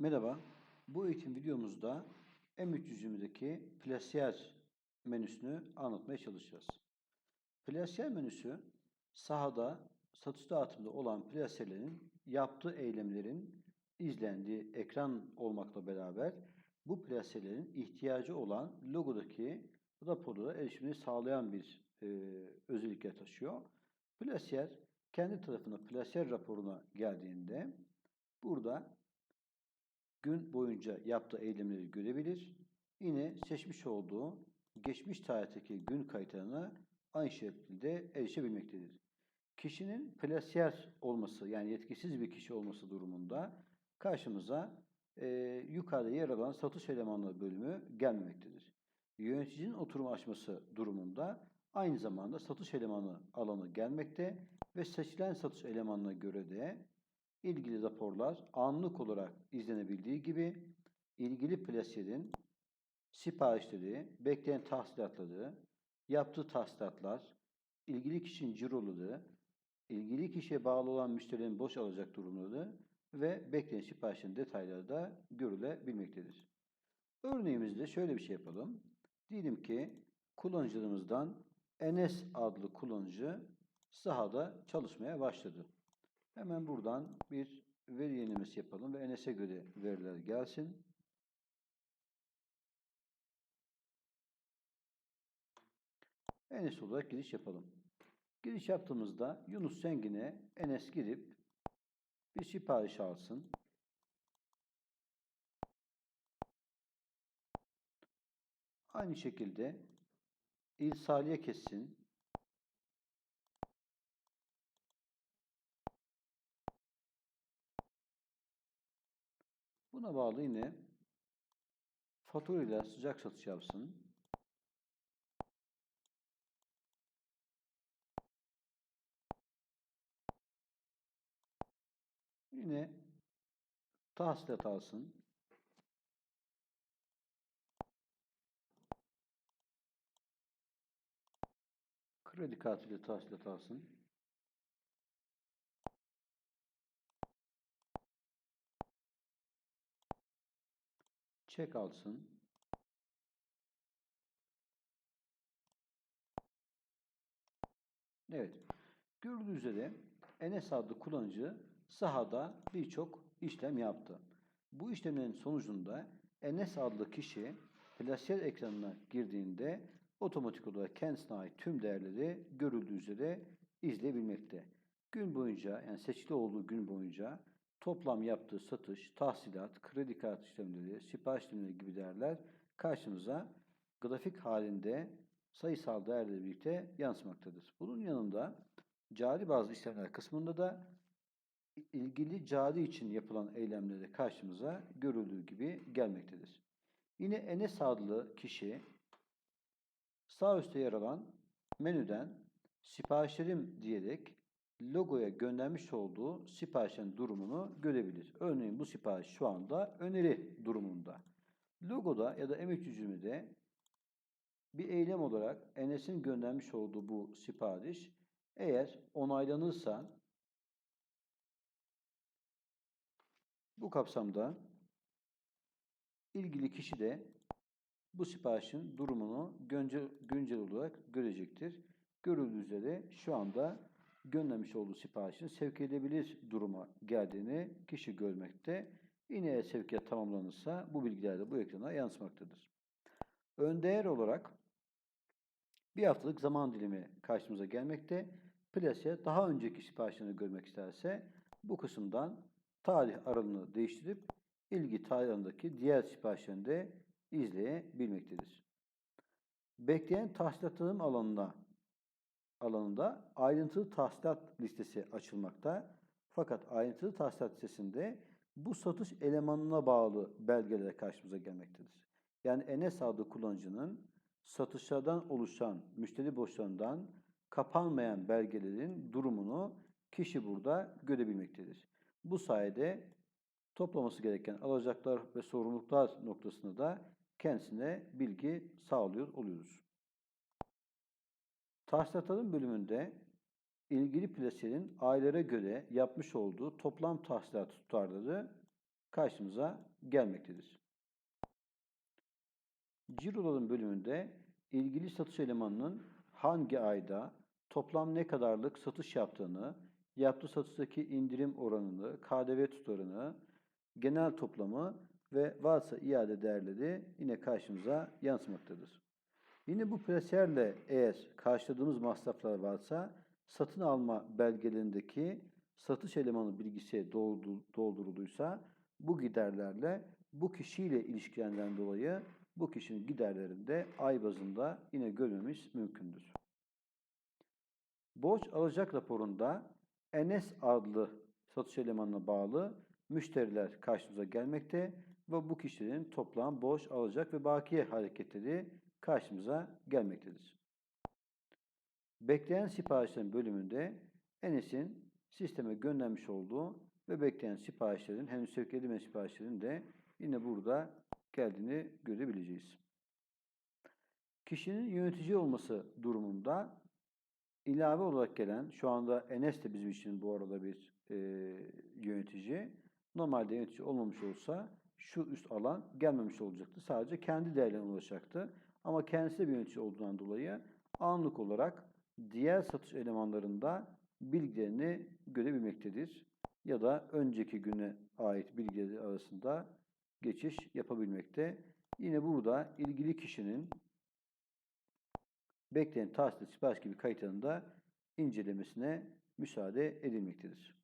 Merhaba, bu eğitim videomuzda M300'ümüzdeki plasiyer menüsünü anlatmaya çalışacağız. Plasiyer menüsü sahada satış dağıtımında olan plasiyerlerin yaptığı eylemlerin izlendiği ekran olmakla beraber bu plasiyerlerin ihtiyacı olan logodaki raporlara erişimini sağlayan bir e, özellikle taşıyor. Plasiyer kendi tarafına plasiyer raporuna geldiğinde burada gün boyunca yaptığı eylemleri görebilir. Yine seçmiş olduğu geçmiş tarihteki gün kayıtlarına aynı şekilde erişebilmektedir. Kişinin plasiyer olması yani yetkisiz bir kişi olması durumunda karşımıza e, yukarıda yer alan satış elemanları bölümü gelmemektedir. Yöneticinin oturum açması durumunda aynı zamanda satış elemanı alanı gelmekte ve seçilen satış elemanına göre de ilgili raporlar anlık olarak izlenebildiği gibi ilgili plasiyerin siparişleri, bekleyen tahsilatları, yaptığı tahsilatlar, ilgili kişinin ciroları, ilgili kişiye bağlı olan müşterinin boş alacak durumları ve bekleyen siparişin detayları da görülebilmektedir. Örneğimizde şöyle bir şey yapalım. Diyelim ki kullanıcılarımızdan Enes adlı kullanıcı sahada çalışmaya başladı. Hemen buradan bir veri yenilemesi yapalım ve Enes'e göre veriler gelsin. Enes olarak giriş yapalım. Giriş yaptığımızda Yunus Zengin'e Enes girip bir sipariş alsın. Aynı şekilde İrsaliye kessin. Buna bağlı yine fatura ile sıcak satış yapsın. Yine tahsilat alsın. Kredi kartıyla tahsilat alsın. Çek alsın. Evet. Görüldüğü üzere Enes adlı kullanıcı sahada birçok işlem yaptı. Bu işlemlerin sonucunda Enes adlı kişi plasiyer ekranına girdiğinde otomatik olarak kendisine ait tüm değerleri görüldüğü üzere izleyebilmekte. Gün boyunca yani seçili olduğu gün boyunca toplam yaptığı satış, tahsilat, kredi kartı işlemleri, sipariş işlemleri gibi değerler karşımıza grafik halinde sayısal değerlerle birlikte yansımaktadır. Bunun yanında cari bazı işlemler kısmında da ilgili cari için yapılan eylemleri karşımıza görüldüğü gibi gelmektedir. Yine Enes adlı kişi sağ üstte yer alan menüden siparişlerim diyerek logoya göndermiş olduğu siparişin durumunu görebilir. Örneğin bu sipariş şu anda öneri durumunda. Logoda ya da M320'de bir eylem olarak Enes'in göndermiş olduğu bu sipariş eğer onaylanırsa bu kapsamda ilgili kişi de bu siparişin durumunu güncel, güncel olarak görecektir. Görüldüğü üzere şu anda göndermiş olduğu siparişin sevk edebilir duruma geldiğini kişi görmekte. Yine eğer sevkiyat tamamlanırsa bu bilgiler de bu ekrana yansımaktadır. Ön değer olarak bir haftalık zaman dilimi karşımıza gelmekte. Plase daha önceki siparişini görmek isterse bu kısımdan tarih aralığını değiştirip ilgi tarihindeki diğer siparişlerini de izleyebilmektedir. Bekleyen tahsilatlarım alanına alanında ayrıntılı tahsilat listesi açılmakta. Fakat ayrıntılı tahsilat listesinde bu satış elemanına bağlı belgeler karşımıza gelmektedir. Yani Enes adlı kullanıcının satışlardan oluşan müşteri borçlarından kapanmayan belgelerin durumunu kişi burada görebilmektedir. Bu sayede toplaması gereken alacaklar ve sorumluluklar noktasında da kendisine bilgi sağlıyor oluyoruz. Tahsilatların bölümünde ilgili plasenin aylara göre yapmış olduğu toplam tahsilat tutarları karşımıza gelmektedir. Ciroların bölümünde ilgili satış elemanının hangi ayda toplam ne kadarlık satış yaptığını, yaptığı satıştaki indirim oranını, KDV tutarını, genel toplamı ve varsa iade değerleri yine karşımıza yansımaktadır. Yine bu presiyerle eğer karşıladığımız masraflar varsa satın alma belgelerindeki satış elemanı bilgisi doldu- dolduruluysa bu giderlerle bu kişiyle ilişkilerinden dolayı bu kişinin giderlerinde ay bazında yine görmemiz mümkündür. Borç alacak raporunda NS adlı satış elemanına bağlı müşteriler karşımıza gelmekte ve bu kişilerin toplam borç alacak ve bakiye hareketleri karşımıza gelmektedir. Bekleyen siparişlerin bölümünde Enes'in sisteme göndermiş olduğu ve bekleyen siparişlerin, henüz sevk edilmeyen siparişlerin de yine burada geldiğini görebileceğiz. Kişinin yönetici olması durumunda ilave olarak gelen, şu anda Enes de bizim için bu arada bir e, yönetici. Normalde yönetici olmamış olsa şu üst alan gelmemiş olacaktı. Sadece kendi değerlerine ulaşacaktı. Ama kendisi bir yönetici olduğundan dolayı anlık olarak diğer satış elemanlarında bilgilerini görebilmektedir. Ya da önceki güne ait bilgileri arasında geçiş yapabilmekte. Yine burada ilgili kişinin bekleyen tahsil sipariş gibi kayıtlarında incelemesine müsaade edilmektedir.